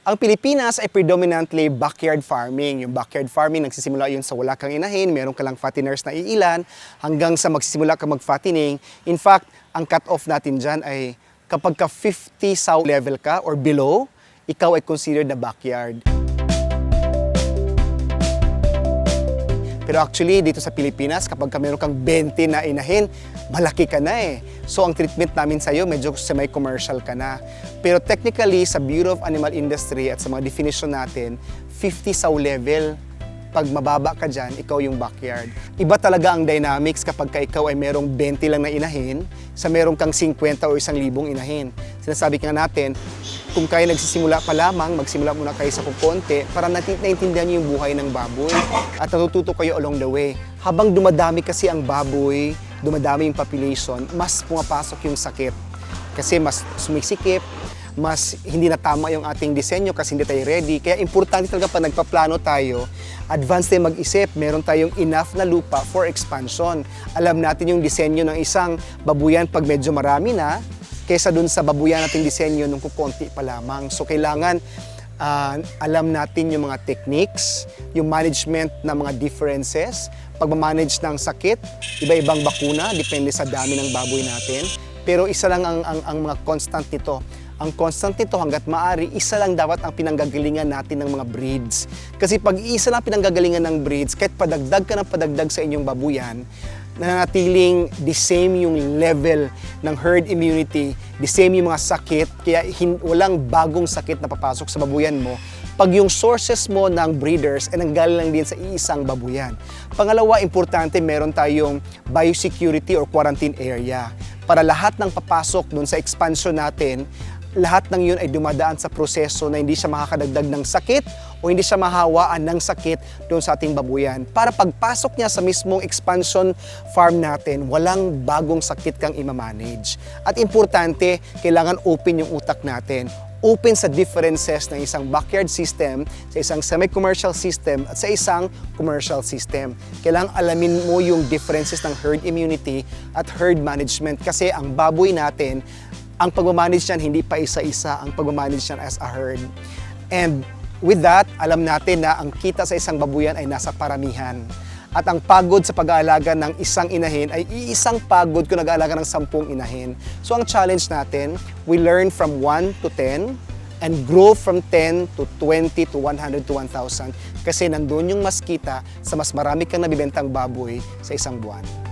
Ang Pilipinas ay predominantly backyard farming. Yung backyard farming, nagsisimula yun sa wala kang inahin, meron ka lang fatteners na iilan, hanggang sa magsisimula ka mag-fattening. In fact, ang cut-off natin dyan ay kapag ka 50 sow level ka or below, ikaw ay considered na backyard. Pero actually, dito sa Pilipinas, kapag ka meron kang 20 na inahin, malaki ka na eh. So ang treatment namin sa'yo, medyo semi-commercial ka na. Pero technically, sa Bureau of Animal Industry at sa mga definition natin, 50 sow level, pag mababa ka dyan, ikaw yung backyard. Iba talaga ang dynamics kapag ka ikaw ay merong 20 lang na inahin sa merong kang 50 o 1,000 inahin. Sinasabi nga natin, kung kayo nagsisimula pa lamang, magsimula muna kayo sa kukonti para natin naintindihan niyo yung buhay ng baboy at natututo kayo along the way. Habang dumadami kasi ang baboy, dumadami yung population, mas pumapasok yung sakit. Kasi mas sumisikip, mas hindi na tama yung ating disenyo kasi hindi tayo ready. Kaya importante talaga pag nagpaplano tayo, advance tayo mag-isip, meron tayong enough na lupa for expansion. Alam natin yung disenyo ng isang babuyan pag medyo marami na, kaysa dun sa babuyan nating disenyo nung kukonti pa lamang. So kailangan ah, alam natin yung mga techniques, yung management ng mga differences, pagmamanage ng sakit, iba-ibang bakuna, depende sa dami ng baboy natin. Pero isa lang ang, ang, ang mga constant nito. Ang constant nito hanggat maaari, isa lang dapat ang pinanggagalingan natin ng mga breeds. Kasi pag isa lang pinanggagalingan ng breeds, kahit padagdag ka ng padagdag sa inyong babuyan, nanatiling the same yung level ng herd immunity, the same yung mga sakit, kaya hin- walang bagong sakit na papasok sa babuyan mo pag yung sources mo ng breeders ay nanggaling lang din sa iisang babuyan. Pangalawa, importante meron tayong biosecurity or quarantine area para lahat ng papasok dun sa expansion natin, lahat ng yun ay dumadaan sa proseso na hindi siya makakadagdag ng sakit o hindi siya mahawaan ng sakit doon sa ating babuyan. Para pagpasok niya sa mismong expansion farm natin, walang bagong sakit kang imamanage. At importante, kailangan open yung utak natin open sa differences ng isang backyard system, sa isang semi-commercial system, at sa isang commercial system. Kailangang alamin mo yung differences ng herd immunity at herd management kasi ang baboy natin, ang pagmamanage niyan hindi pa isa-isa, ang pagmamanage niyan as a herd. And with that, alam natin na ang kita sa isang babuyan ay nasa paramihan. At ang pagod sa pag-aalaga ng isang inahin ay iisang pagod kung nag-aalaga ng sampung inahin. So ang challenge natin, we learn from 1 to 10 and grow from 10 to 20 to 100 to 1,000 kasi nandun yung mas kita sa mas marami kang nabibentang baboy sa isang buwan.